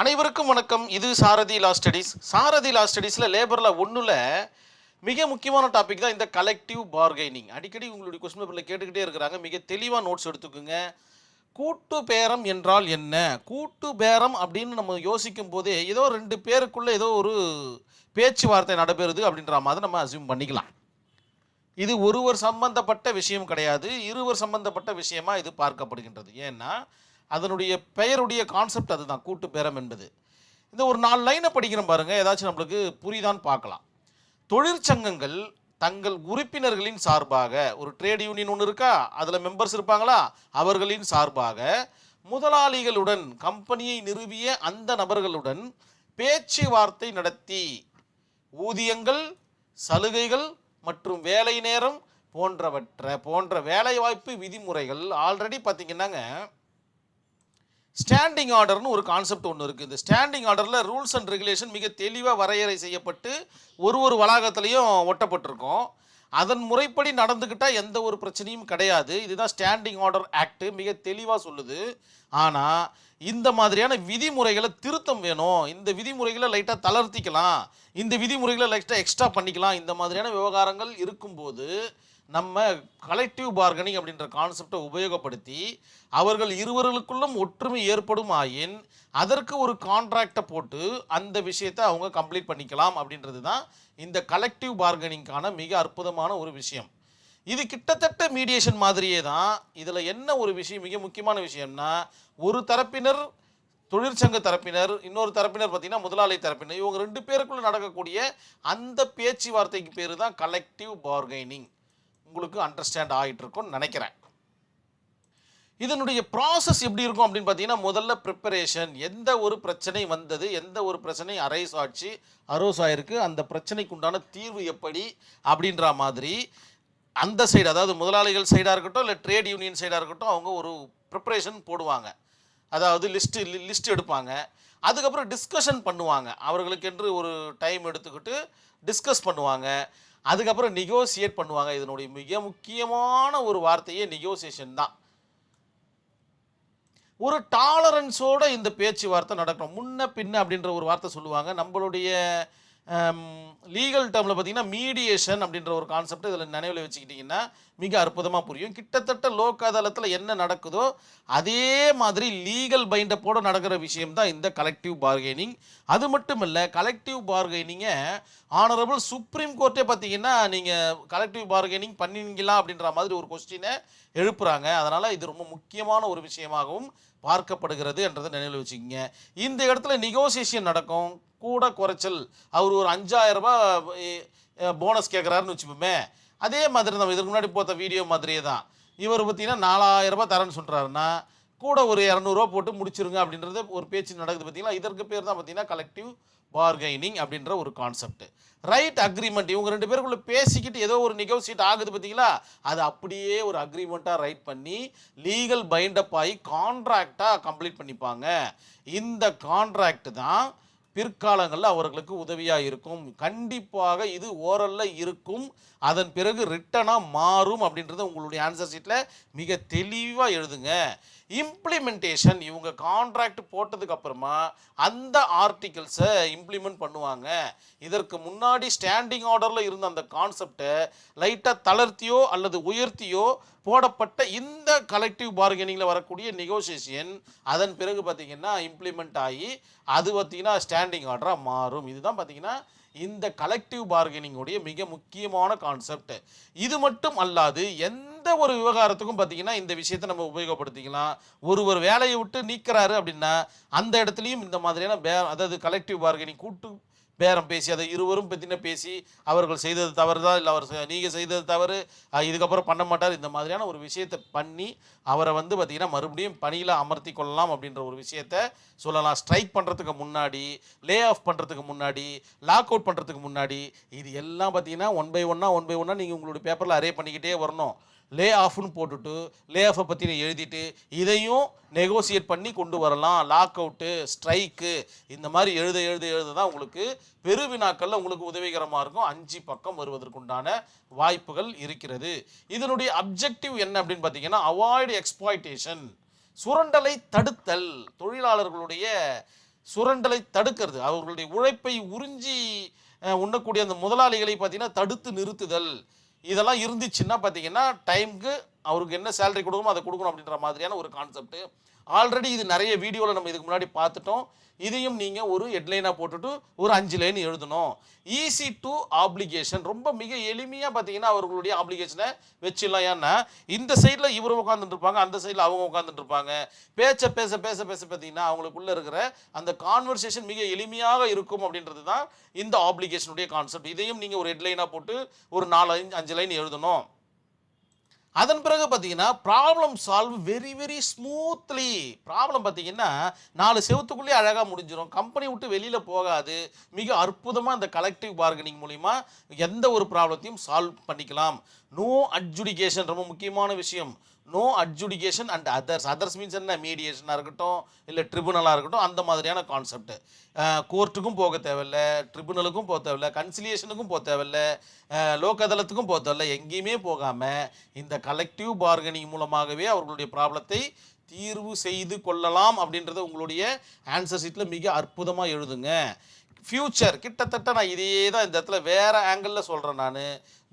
அனைவருக்கும் வணக்கம். இது சாரதி லா ஸ்டடீஸ். சாரதி லா ஸ்டடீஸில் லேபரில் ஒன்றுல மிக முக்கியமான டாபிக் தான் இந்த கலெக்டிவ் பார்கெனிங் அடிக்கடி உங்களுடைய கொஸ்டின் பேப்பரில் கேட்டுக்கிட்டே இருக்கிறாங்க. மிக தெளிவாக நோட்ஸ் எடுத்துக்கோங்க. கூட்டு பேரம் என்றால் என்ன? கூட்டு பேரம் அப்படின்னு நம்ம யோசிக்கும் போதே ஏதோ ரெண்டு பேருக்குள்ளே ஏதோ ஒரு பேச்சுவார்த்தை நடைபெறுது அப்படின்ற மாதிரி நம்ம அசியூம் பண்ணிக்கலாம். இது ஒருவர் சம்பந்தப்பட்ட விஷயம் கிடையாது. இருவர் சம்பந்தப்பட்ட விஷயமா இது பார்க்கப்படுகின்றது. ஏன்னா அதனுடைய பெயருடைய கான்செப்ட் அதுதான். கூட்டு பேரம் என்பது. இந்த ஒரு நாலு லைனை படிக்கிறோம் பாருங்க. ஏதாச்சும் நம்மளுக்கு புரியுதான்னு பார்க்கலாம். தொழிற்சங்கங்கள் தங்கள் உறுப்பினர்களின் சார்பாக ஒரு ட்ரேட் யூனியன் ஒன்று இருக்கா? அதில் மெம்பர்ஸ் இருப்பாங்களா? அவர்களின் சார்பாக முதலாளிகளுடன் கம்பெனியை நிறுவிய அந்த நபர்களுடன் பேச்சுவார்த்தை நடத்தி ஊதியங்கள் சலுகைகள் மற்றும் வேலை நேரம் போன்றவற்றை போன்ற வேலைவாய்ப்பு விதிமுறைகள் ஆல்ரெடி பார்த்தீங்கன்னாங்க ஸ்டாண்டிங் ஆர்டர்னு ஒரு கான்செப்ட் ஒன்று இருக்குது இந்த ஸ்டாண்டிங் ஆர்டரில் ரூல்ஸ் அண்ட் ரெகுலேஷன் மிக தெளிவாக வரையறை செய்யப்பட்டு ஒரு ஒரு வளாகத்துலேயும் ஒட்டப்பட்டிருக்கும். அதன் முறைப்படி நடந்துக்கிட்டால் எந்த ஒரு பிரச்சனையும் கிடையாது. இதுதான் ஸ்டாண்டிங் ஆர்டர் ஆக்ட் மிக தெளிவாக சொல்லுது. ஆனால் இந்த மாதிரியான விதிமுறைகளை திருத்தம் வேணும். இந்த விதிமுறைகளை லைட்டாக தளர்த்திக்கலாம். இந்த விதிமுறைகளை லைட்டாக எக்ஸ்ட்ரா பண்ணிக்கலாம். இந்த மாதிரியான விவகாரங்கள் இருக்கும்போது நம்ம கலெக்டிவ் பார்கனிங் அப்படின்ற கான்செப்டை உபயோகப்படுத்தி அவர்கள் இருவர்களுக்குள்ளும் ஒற்றுமை ஏற்படும் ஆயின் அதற்கு ஒரு கான்ட்ராக்டை போட்டு அந்த விஷயத்தை அவங்க கம்ப்ளீட் பண்ணிக்கலாம் அப்படின்றது தான் இந்த கலெக்டிவ் பார்கனிங்கான மிக அற்புதமான ஒரு விஷயம். இது கிட்டத்தட்ட மீடியேஷன் மாதிரியே தான் இதில் என்ன ஒரு விஷயம் மிக முக்கியமான விஷயம்னா ஒரு தரப்பினர் தொழிற்சங்க தரப்பினர் இன்னொரு தரப்பினர் பார்த்திங்கன்னா முதலாளி தரப்பினர் இவங்க ரெண்டு பேருக்குள்ளே நடக்கக்கூடிய அந்த பேச்சுவார்த்தைக்கு பேர் தான் கலெக்டிவ் பார்கெனிங் உங்களுக்கு அண்டர்ஸ்டாண்ட் ஆகிட்டு இருக்கும்னு நினைக்கிறேன். இதனுடைய ப்ராசஸ் எப்படி இருக்கும் அப்படின்னு பார்த்தீங்கன்னா முதல்ல ப்ரிப்பரேஷன் எந்த ஒரு பிரச்சனை வந்தது எந்த ஒரு பிரச்சனை அரைஸ் ஆச்சு அரோஸ் ஆயிருக்கு அந்த பிரச்சனைக்கு உண்டான தீர்வு எப்படி அப்படின்ற மாதிரி அந்த சைடு அதாவது முதலாளிகள் சைடாக இருக்கட்டும் இல்லை ட்ரேட் யூனியன் சைடாக இருக்கட்டும் அவங்க ஒரு ப்ரிப்பரேஷன் போடுவாங்க. அதாவது லிஸ்ட்டு லிஸ்ட் எடுப்பாங்க. அதுக்கப்புறம் டிஸ்கஷன் பண்ணுவாங்க. அவர்களுக்கென்று ஒரு டைம் எடுத்துக்கிட்டு டிஸ்கஸ் பண்ணுவாங்க. அதுக்கப்புறம் நெகோசியேட் பண்ணுவாங்க. இதனுடைய மிக முக்கியமான ஒரு வார்த்தையே நெகோசியேஷன் தான். ஒரு டாலரன்ஸோட இந்த பேச்சுவார்த்தை நடக்கணும். முன்ன பின்ன அப்படின்ற ஒரு வார்த்தை சொல்லுவாங்க. நம்மளுடைய லீகல் டேர்மில் பார்த்தீங்கன்னா மீடியேஷன் அப்படின்ற ஒரு கான்செப்ட் இதில் நினைவில் வச்சுக்கிட்டிங்கன்னா மிக அற்புதமாக புரியும். கிட்டத்தட்ட லோக் அதாலத்தில் என்ன நடக்குதோ அதே மாதிரி லீகல் பைண்டப்போடு நடக்கிற விஷயம் தான் இந்த கலெக்டிவ் பார்கெனிங் அது மட்டும் இல்லை கலெக்டிவ் பார்கெனிங்கை ஆனரபிள் சுப்ரீம் கோர்ட்டே பார்த்தீங்கன்னா நீங்கள் கலெக்டிவ் பார்கெனிங் பண்ணீங்களா அப்படின்ற மாதிரி ஒரு கொஸ்டினை எழுப்புறாங்க. அதனால் இது ரொம்ப முக்கியமான ஒரு விஷயமாகவும் பார்க்கப்படுகிறது என்றதை நினைவில் வச்சுக்கோங்க. இந்த இடத்துல நெகோசியேஷன் நடக்கும். கூட குறைச்சல். அவர் ஒரு அஞ்சாயிரம் ரூபாய் போனஸ் கேட்குறாருன்னு வச்சுப்போமே. அதே மாதிரி நம்ம இதுக்கு முன்னாடி போத்த வீடியோ மாதிரியே தான். இவர் பார்த்தீங்கன்னா நாலாயிரம் ரூபாய் தரேன்னு சொல்கிறாருன்னா கூட ஒரு இரநூறுவா போட்டு முடிச்சிருங்க அப்படின்றது ஒரு பேச்சு நடக்குது பார்த்தீங்களா? இதற்கு பேர் தான் பார்த்தீங்கன்னா கலெக்டிவ் பார்கெனிங் அப்படின்ற ஒரு கான்செப்ட் ரைட் அக்ரிமெண்ட் இவங்க ரெண்டு பேருக்குள்ள பேசிக்கிட்டு ஏதோ ஒரு நெகோசியேட் ஆகுது பார்த்தீங்களா? அது அப்படியே ஒரு அக்ரிமெண்ட்டாக ரைட் பண்ணி லீகல் பைண்டப் ஆகி கான்ட்ராக்டாக கம்ப்ளீட் பண்ணிப்பாங்க. இந்த கான்ட்ராக்ட் தான் பிற்காலங்களில் அவர்களுக்கு உதவியாக இருக்கும். கண்டிப்பாக இது ஓரலில் இருக்கும். அதன் பிறகு ரிட்டனாக மாறும் அப்படின்றத உங்களுடைய ஆன்சர் ஷீட்டில் மிக தெளிவாக எழுதுங்க. இம்ப்ளிமெண்டேஷன் இவங்க கான்ட்ராக்ட் போட்டதுக்கு அப்புறமா அந்த ஆர்டிகிள்ஸை இம்ப்ளிமெண்ட் பண்ணுவாங்க. இதற்கு முன்னாடி ஸ்டாண்டிங் ஆர்டரில் இருந்த அந்த கான்செப்டை லைட்டாக தளர்த்தியோ அல்லது உயர்த்தியோ போடப்பட்ட இந்த கலெக்டிவ் பார்கெனிங்கில் வரக்கூடிய நெகோசியேஷன் அதன் பிறகு பார்த்தீங்கன்னா இம்ப்ளிமெண்ட் ஆகி அது பார்த்தீங்கன்னா ஸ்டாண்டிங் ஆர்டராக மாறும். இதுதான் பார்த்தீங்கன்னா இந்த கலெக்டிவ் பார்கெனிங்குடைய மிக முக்கியமான கான்செப்ட் இது மட்டும் அல்லாது எந்த ஒரு விவகாரத்துக்கும் பார்த்தீங்கன்னா இந்த விஷயத்தை நம்ம உபயோகப்படுத்திக்கலாம். ஒருவர் வேலையை விட்டு நீக்கிறாரு அப்படின்னா அந்த இடத்துலையும் இந்த மாதிரியான பே அதாவது கலெக்டிவ் பார்கெனிங் கூட்டு பேரம் பேசி அதை இருவரும் பற்றின பேசி அவர்கள் செய்தது தவறு தான் இல்லை அவர் நீங்கள் செய்தது தவறு? இதுக்கப்புறம் பண்ண மாட்டார்? இந்த மாதிரியான ஒரு விஷயத்தை பண்ணி அவரை வந்து பார்த்திங்கன்னா மறுபடியும் பணியில் அமர்த்தி கொள்ளலாம் அப்படின்ற ஒரு விஷயத்த சொல்லலாம். ஸ்ட்ரைக் பண்ணுறதுக்கு முன்னாடி லே ஆஃப் பண்ணுறதுக்கு முன்னாடி லாக் அவுட் பண்ணுறதுக்கு முன்னாடி இது எல்லாம் பார்த்தீங்கன்னா ஒன் பை ஒன்னாக ஒன் பை ஒன்னாக நீங்கள் உங்களுடைய பேப்பரில் அரே பண்ணிக்கிட்டே வரணும். லே ஆஃப்னு போட்டுட்டு லே ஆஃபை பற்றி எழுதிட்டு இதையும் நெகோசியேட் பண்ணி கொண்டு வரலாம். லாக் அவுட்டு ஸ்ட்ரைக்கு இந்த மாதிரி எழுத எழுத எழுத தான் உங்களுக்கு பெருவினாக்களில் உங்களுக்கு உதவிகரமாக இருக்கும். அஞ்சு பக்கம் வருவதற்குண்டான வாய்ப்புகள் இருக்கிறது. இதனுடைய அப்ஜெக்டிவ் என்ன அப்படின்னு பார்த்தீங்கன்னா அவாய்டு எக்ஸ்பாய்டேஷன் சுரண்டலை தடுத்தல். தொழிலாளர்களுடைய சுரண்டலை தடுக்கிறது. அவர்களுடைய உழைப்பை உறிஞ்சி உண்ணக்கூடிய அந்த முதலாளிகளை பார்த்தீங்கன்னா தடுத்து நிறுத்துதல். இதெல்லாம் இருந்துச்சுன்னா பார்த்தீங்கன்னா டைம்க்கு அவருக்கு என்ன சேலரி கொடுக்கணுமோ அதை கொடுக்கணும் அப்படின்ற மாதிரியான ஒரு கான்செப்ட்டு ஆல்ரெடி இது நிறைய வீடியோவில் நம்ம இதுக்கு முன்னாடி பார்த்துட்டோம். இதையும் நீங்கள் ஒரு ஹெட்லைனாக போட்டுட்டு ஒரு அஞ்சு லைன் எழுதணும். ஈஸி டு ஆப்ளிகேஷன் ரொம்ப மிக எளிமையாக பார்த்தீங்கன்னா அவர்களுடைய ஆப்ளிகேஷனை வச்சிடலாம். ஏன்னா இந்த சைடில் இவர் உட்காந்துட்டு இருப்பாங்க அந்த சைடில் அவங்க உட்காந்துட்டு இருப்பாங்க பேச்ச பேச பேச பேச பார்த்தீங்கன்னா அவங்களுக்குள்ளே இருக்கிற அந்த கான்வர்சேஷன் மிக எளிமையாக இருக்கும் அப்படின்றது தான் இந்த ஆப்ளிகேஷனுடைய கான்செப்ட் இதையும் நீங்கள் ஒரு ஹெட்லைனாக போட்டு ஒரு நாலு அஞ்சு லைன் எழுதணும். அதன் பிறகு பார்த்தீங்கன்னா problem solve very very smoothly problem பார்த்தீங்கன்னா நாலு செவத்துக்குள்ளேயே அழகாக முடிஞ்சிடும் கம்பெனி விட்டு வெளியில் போகாது. மிக அற்புதமாக இந்த கலெக்டிவ் பார்கனிங் மூலிமா எந்த ஒரு ப்ராப்ளத்தையும் சால்வ் பண்ணிக்கலாம். நோ அட்ஜுடிகேஷன் ரொம்ப முக்கியமான விஷயம். No adjudication and others others means என்ன? மீடியேஷனாக இருக்கட்டும் இல்லை ட்ரிபுனலாக இருக்கட்டும் அந்த மாதிரியான கான்செப்ட் கோர்ட்டுக்கும் போக தேவையில்ல ட்ரிபுனலுக்கும் போக தேவையில்ல கன்சிலியேஷனுக்கும் போக தேவையில்ல லோக் அதாலத்துக்கும் போக தேவையில்ல எங்கேயுமே போகாமல் இந்த கலெக்டிவ் பார்கனிங் மூலமாகவே அவர்களுடைய ப்ராப்ளத்தை தீர்வு செய்து கொள்ளலாம் அப்படின்றத உங்களுடைய ஆன்சர் ஷீட்டில் மிக அற்புதமாக எழுதுங்க. ஃப்யூச்சர் கிட்டத்தட்ட நான் இதே தான் இந்த இடத்துல வேறு ஆங்கிளில் சொல்கிறேன் நான்.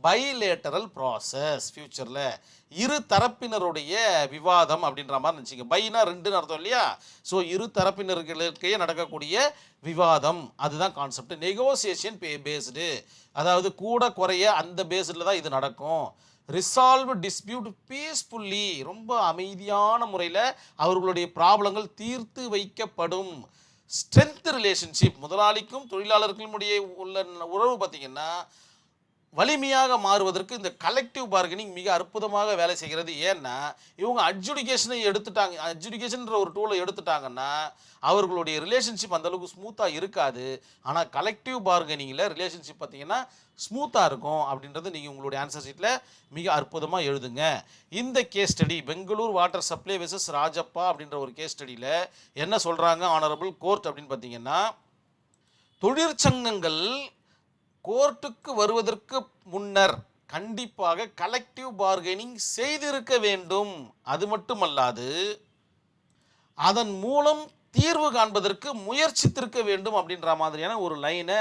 பைலேட்டரல் ப்ராசஸ் ஃப்யூச்சரில் இரு தரப்பினருடைய விவாதம் அப்படின்ற மாதிரி நினச்சிங்க பைனா ரெண்டுன்னு அர்த்தம் இல்லையா? ஸோ இரு தரப்பினர்களுக்கே நடக்கக்கூடிய விவாதம். அதுதான் கான்செப்ட் நெகோசியேஷன் பே பேஸ்டு அதாவது கூட குறைய அந்த பேஸ்டில் தான் இது நடக்கும். ரிசால்வ் டிஸ்பியூட் பீஸ்ஃபுல்லி ரொம்ப அமைதியான முறையில் அவர்களுடைய ப்ராப்ளங்கள் தீர்த்து வைக்கப்படும். ஸ்ட்ரென்த் ரிலேஷன்ஷிப் முதலாளிக்கும் தொழிலாளர்களுக்கும் இடையே உள்ள உறவு பார்த்தீங்கன்னா வலிமையாக மாறுவதற்கு இந்த கலெக்டிவ் பார்கனிங் மிக அற்புதமாக வேலை செய்கிறது. ஏன்னா இவங்க அட்ஜுடிகேஷனை எடுத்துட்டாங்க. அட்ஜுடிகேஷன்ற ஒரு டூலை எடுத்துட்டாங்கன்னா அவர்களுடைய ரிலேஷன்ஷிப் அந்தளவுக்கு ஸ்மூத்தாக இருக்காது. ஆனால் கலெக்டிவ் பார்கனிங்கில் ரிலேஷன்ஷிப் பார்த்தீங்கன்னா ஸ்மூத்தாக இருக்கும் அப்படின்றது நீங்கள் உங்களுடைய ஆன்சர் ஷீட்டில் மிக அற்புதமாக எழுதுங்க. இந்த case study Bangalore water supply versus Rajappa அப்படின்ற ஒரு கேஸ் ஸ்டடியில் என்ன சொல்கிறாங்க ஆனரபிள் கோர்ட் அப்படின்னு பார்த்தீங்கன்னா தொழிற்சங்கங்கள் கோர்ட்டுக்கு வருவதற்கு முன்னர் கண்டிப்பாக கலெக்டிவ் பார்கெனிங் செய்திருக்க வேண்டும். அது மட்டுமல்லாது அதன் மூலம் தீர்வு காண்பதற்கு முயற்சித்திருக்க வேண்டும் அப்படின்ற மாதிரியான ஒரு லைனை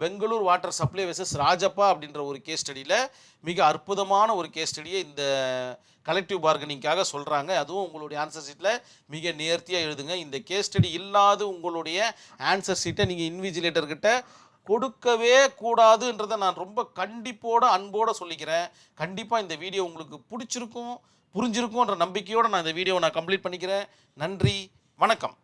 Bangalore water supply versus Rajappa அப்படின்ற ஒரு கேஸ் ஸ்டடியில் மிக அற்புதமான ஒரு கேஸ் ஸ்டடியை இந்த கலெக்டிவ் பார்கனிங்காக சொல்கிறாங்க அதுவும் உங்களுடைய ஆன்சர் ஷீட்டில் மிக நேர்த்தியாக எழுதுங்க. இந்த கேஸ் ஸ்டடி இல்லாத உங்களுடைய ஆன்சர் ஷீட்டை நீங்கள் இன்விஜிலேட்டர்கிட்ட கொடுக்கவே கூடாதுன்றதை நான் ரொம்ப கண்டிப்போட அன்போட சொல்லிக்கிறேன். கண்டிப்பாக இந்த வீடியோ உங்களுக்கு பிடிச்சிருக்கும் புரிஞ்சிருக்கும்ன்ற நம்பிக்கையோடு நான் இந்த வீடியோவை நான் கம்ப்ளீட் பண்ணிக்கிறேன். நன்றி வணக்கம்.